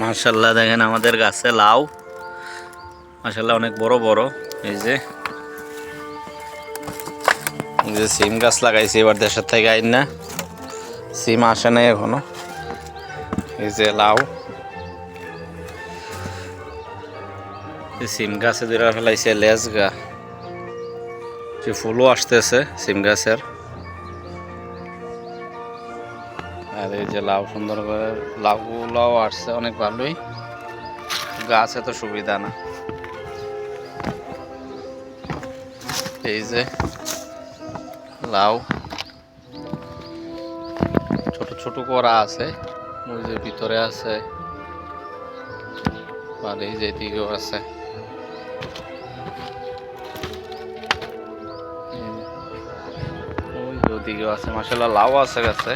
মার্শাল্লাহ দেখেন আমাদের গাছে লাউ। মার্শাল্লাহ অনেক বড় বড়। এই যে। যে সিম গাছ লাগাইছি, এবার দেশের থেকে আইন। না সিম আসে নাই এখনও। এই যে লাউ। সিম গাছে দুইটা ফেলাইছে লেজ গা। যে ফুলও আসতেছে সিম গাছের। আর এই যে লাউ সুন্দর করে, লাউগুলাও আসছে অনেক ভালোই। গাছ এত সুবিধা না। এই যে লাউ। ছোট ছোট করা আছে যে ভিতরে আছে। আর এই যে এদিকেও আছে। ওই যে ওদিকেও আছে মাসাল্লাহ লাউ আছে গাছে।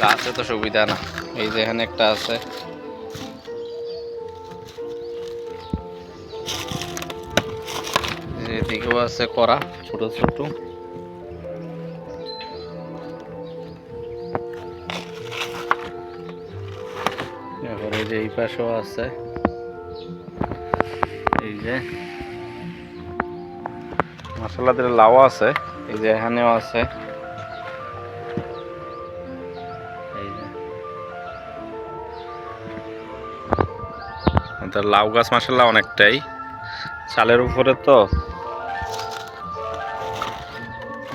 গাছে তো সুবিধা না। এই যে এখানে একটা আছে। এদিকেও আছে করা ছোট ছোট। তারপরে যে এই পাশেও আছে। এই যে মশলা দিলে লাউ আছে। এই যে এখানেও আছে। তো লাউ গাছ মাসাল্লাহ অনেকটাই। চালের উপরে তো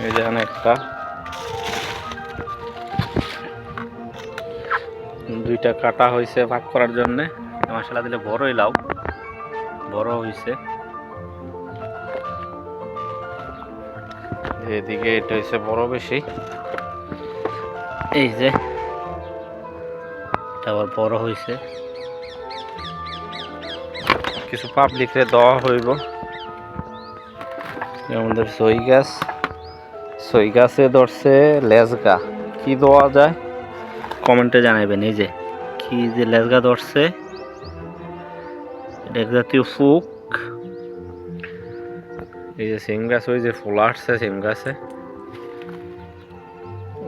এই একটা। দুইটা কাটা হয়েছে ভাগ করার জন্যে। মশলা দিলে বড়ই লাউ বড় হয়েছে। এদিকে এটা হয়েছে বড় বেশি। এই যে আবার বড় হয়েছে। কিছু পাবলিকরে দেওয়া হইব। আমাদের সই গাছ। সই গাছে ধরছে লেজগা। কি দেওয়া যায়? কমেন্টে জানাবেন এই যে, কি যে লেজগা ধরছে। এক জাতীয় ফুক। এই যে সিম গাছ, ওই যে ফুল আসছে সিম গাছে।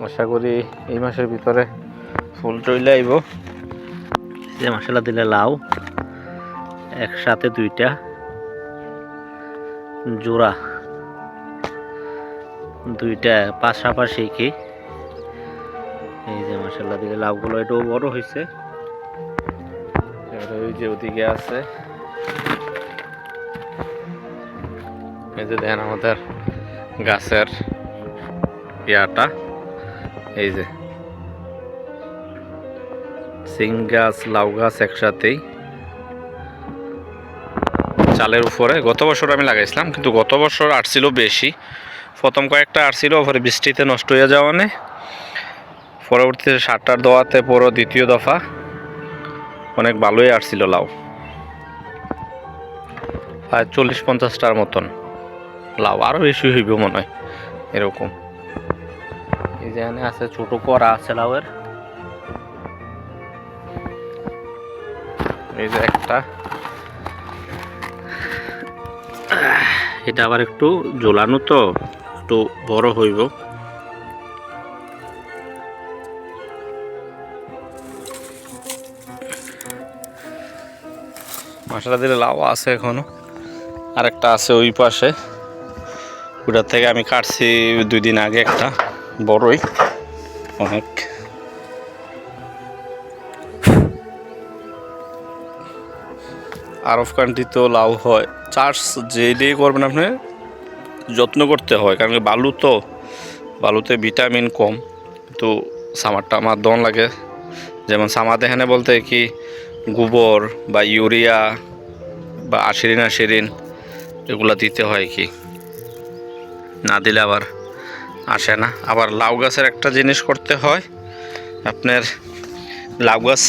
আশা করি এই মাসের ভিতরে ফুল চলে আইব। যে মশলা দিলে লাউ। একসাথে দুইটা জোড়া। দুইটা পাশাপাশি কি? এই যে মশলা দিলে লাউগুলো এটাও বড় হয়েছে ওই যে ওদিকে আছে। এই যে দেখেন আমাদের গাছের ইয়াটা। এই যে সিং গাছ, লাউ গাছ একসাথেই। চালের উপরে। গত বছর আমি লাগাইছিলাম, কিন্তু গত বছর আসছিল বেশি। প্রথম কয়েকটা আসছিল পরে বৃষ্টিতে নষ্ট হয়ে যাওয়া নে পরবর্তীতে সারটার দেওয়াতে পুরো দ্বিতীয় দফা। অনেক ভালোই আসছিল লাউ। প্রায় চল্লিশ পঞ্চাশটার মতন লাউ। আরও বেশি হইব মনে হয়, এরকম। এই যে এখানে আছে ছোট করা আছে লাউয়ের। এই যে একটা। এটা আবার একটু ঝোলানো তো, একটু বড় হইব। মশলা দিলে লাউ আছে এখনও। আর একটা আছে ওই পাশে। ওটার থেকে আমি কাটছি দুই দিন আগে একটা, বড়ই। অনেক। আরব কান্ট্রি তো লাউ হয়। চাষ যেটাই করবেন আপনি, যত্ন করতে হয়, কারণ বালু তো, বালুতে ভিটামিন কম। তো সামারটা আমার দন লাগে। যেমন সামাদ এখানে বলতে কি, গোবর বা ইউরিয়া বা আশিরিন আশিরিন এগুলা দিতে হয় কি। না দিলে আবার আসে না। আবার লাউ গাছের একটা জিনিস করতে হয়, আপনার লাউ গাছ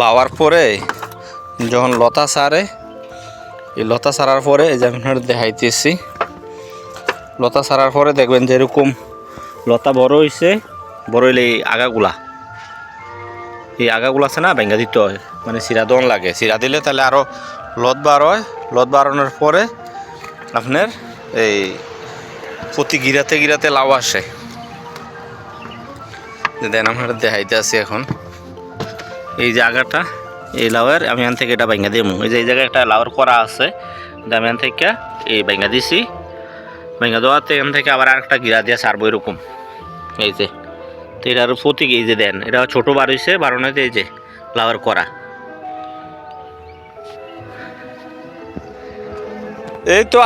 বাওয়ার পরে যখন লতা সারে, এই লতা সারার পরে এই যে আমি আপনাদের দেখাইতেছি। লতা সারার পরে দেখবেন যেরকম লতা বড় হয়েছে বড় হইলে এই আগাগুলা। এই আগাগুলো আছে না ভেঙ্গা দিতে হয় মানে চিরা দন লাগে। চিরা দিলে তাহলে আরও লত বার হয়। লত বাড়ানোর পরে আপনার এই প্রতি গিরাতে গিরাতে লাউ আসে। দেন আমরা দেখাইতে আছি এখন। এই জায়গাটা এই লাউয়ের আমি এখান থেকে এটা ভাঙ্গা দিয়ে এই যে এই জায়গায় একটা লাউয়ের করা আছে আমি এখান থেকে এই ভাঙ্গা দিছি। ভাঙ্গা দেওয়াতে এখান থেকে আবার আরেকটা গিরা দিয়ে সারবো এরকম। এই যে, তো এটার প্রতীক এই যে দেন, এটা ছোটো বার হয়েছে বারোনাতে এই যে লাউয়ের করা এই তো